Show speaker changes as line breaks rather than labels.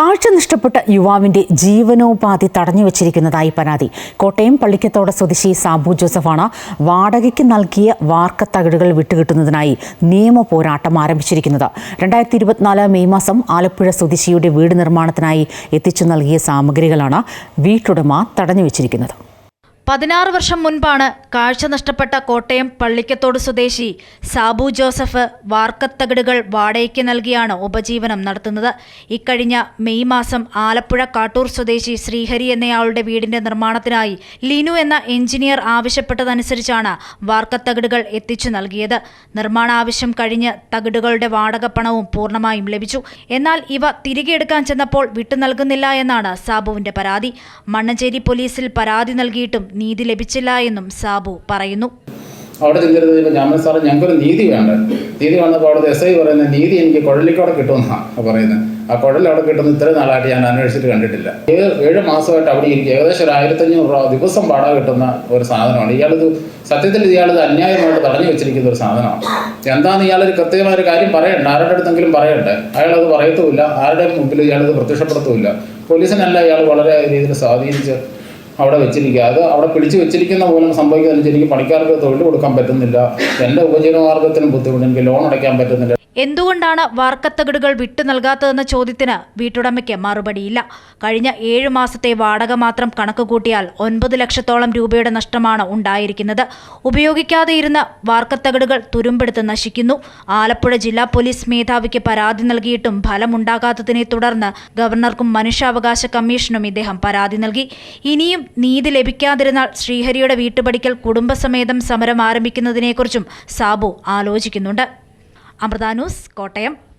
കാഴ്ച നഷ്ടപ്പെട്ട യുവാവിന്റെ ജീവനോപാധി തടഞ്ഞു വെച്ചിരിക്കുന്നതായി പരാതി. കോട്ടയം പള്ളിക്കത്തോട് സ്വദേശി സാബു ജോസഫാണ് വാടകയ്ക്ക് നൽകിയ വാർക്ക തകിടുകൾ വിട്ടുകിട്ടുന്നതിനായി നിയമ പോരാട്ടം ആരംഭിച്ചിരിക്കുന്നത്. രണ്ടായിരത്തി ഇരുപത്തിനാല് മെയ് മാസം ആലപ്പുഴ സ്വദേശിയുടെ വീട് നിർമ്മാണത്തിനായി എത്തിച്ചു നൽകിയ സാമഗ്രികളാണ് വീട്ടുടമ തടഞ്ഞു വെച്ചിരിക്കുന്നത്.
പതിനാറ് വർഷം മുൻപാണ് കാഴ്ച നഷ്ടപ്പെട്ട കോട്ടയം പള്ളിക്കത്തോട് സ്വദേശി സാബു ജോസഫ് വാർക്കത്തകിടുകൾ വാടകയ്ക്ക് നൽകിയാണ് ഉപജീവനം നടത്തുന്നത്. ഇക്കഴിഞ്ഞ മെയ് മാസം ആലപ്പുഴ കാട്ടൂർ സ്വദേശി ശ്രീഹരി എന്നയാളുടെ വീടിന്റെ നിർമ്മാണത്തിനായി ലിനു എന്ന എഞ്ചിനീയർ ആവശ്യപ്പെട്ടതനുസരിച്ചാണ് വാർക്കത്തകിടുകൾ എത്തിച്ചു നൽകിയത്. നിർമ്മാണ ആവശ്യം കഴിഞ്ഞ് തകിടുകളുടെ വാടക പണവും പൂർണമായും ലഭിച്ചു. എന്നാൽ ഇവ തിരികെ എടുക്കാൻ ചെന്നപ്പോൾ വിട്ടു നൽകുന്നില്ല എന്നാണ് സാബുവിന്റെ പരാതി. മണ്ണഞ്ചേരി പോലീസിൽ പരാതി നൽകിയിട്ടും നീതി ലഭിച്ചില്ല എന്നും സാബു പറയുന്നു.
അവിടെ ചെന്നിരുന്നത് ഇപ്പം ഞാൻ സാറേ ഞങ്ങൾക്കൊരു നീതി വേണ്ട? നീതി വന്നപ്പോൾ അവിടുത്തെ എസ് ഐ പറയുന്നത് നീതി എനിക്ക് കുഴലിക്കോടെ കിട്ടുമെന്നാണ് പറയുന്നത്. ആ കുഴൽ അവിടെ കിട്ടുന്ന ഇത്രയും നാളായിട്ട് ഞാൻ അന്വേഷിച്ചിട്ട് കണ്ടിട്ടില്ല. ഏഴ് ഏഴ് മാസമായിട്ട് അവിടെ ഇരിക്കും ഏകദേശം ഒരു ആയിരത്തഞ്ഞൂറ് രൂപ ദിവസം വാടക കിട്ടുന്ന ഒരു സാധനമാണ്. ഇയാളിത് സത്യത്തിൽ ഇയാളിത് അന്യായമായിട്ട് തടഞ്ഞു വെച്ചിരിക്കുന്ന ഒരു സാധനമാണ്. എന്താണെന്ന് ഇയാളൊരു കൃത്യമായ ഒരു കാര്യം പറയണ്ട. ആരുടെ അടുത്തെങ്കിലും പറയണ്ടേ? അയാളത് പറയത്തുമില്ല. ആരുടെ മുമ്പിൽ ഇയാളത് പ്രത്യക്ഷപ്പെടുത്തുമില്ല. പോലീസിനല്ല ഇയാൾ വളരെ രീതിയിൽ സ്വാധീനിച്ച് അവിടെ വെച്ചിരിക്കുക. അത് അവിടെ പിടിച്ചു വെച്ചിരിക്കുന്ന പോലും സംഭവിക്കുന്നതിന് എനിക്ക് പണിക്കാർക്ക് തൊഴിൽ കൊടുക്കാൻ പറ്റുന്നില്ല. എന്റെ ഉപജീവനമാർഗത്തിനും ബുദ്ധിമുട്ട്. എനിക്ക് ലോൺ അടയ്ക്കാൻ പറ്റുന്നില്ല.
എന്തുകൊണ്ടാണ് വാർക്കത്തകിടുകൾ വിട്ടു നൽകാത്തതെന്ന ചോദ്യത്തിന് വീട്ടുടമയ്ക്ക് മറുപടിയില്ല. കഴിഞ്ഞ ഏഴ് മാസത്തെ വാടക മാത്രം കണക്ക് കൂട്ടിയാൽ ഒൻപത് ലക്ഷത്തോളം രൂപയുടെ നഷ്ടമാണ് ഉണ്ടായിരിക്കുന്നത്. ഉപയോഗിക്കാതെ ഇരുന്ന വാർക്കത്തകിടുകൾ തുരുമ്പെടുത്ത് നശിക്കുന്നു. ആലപ്പുഴ ജില്ലാ പോലീസ് മേധാവിക്ക് പരാതി നൽകിയിട്ടും ഫലമുണ്ടാകാത്തതിനെ തുടർന്ന് ഗവർണർക്കും മനുഷ്യാവകാശ കമ്മീഷനും ഇദ്ദേഹം പരാതി നൽകി. ഇനിയും നീതി ലഭിക്കാതിരുന്നാൽ ശ്രീഹരിയുടെ വീട്ടുപടിക്കൽ കുടുംബസമേതം സമരം ആരംഭിക്കുന്നതിനെക്കുറിച്ചും സാബു ആലോചിക്കുന്നുണ്ട്. അമൃത ന്യൂസ് കോട്ടയം.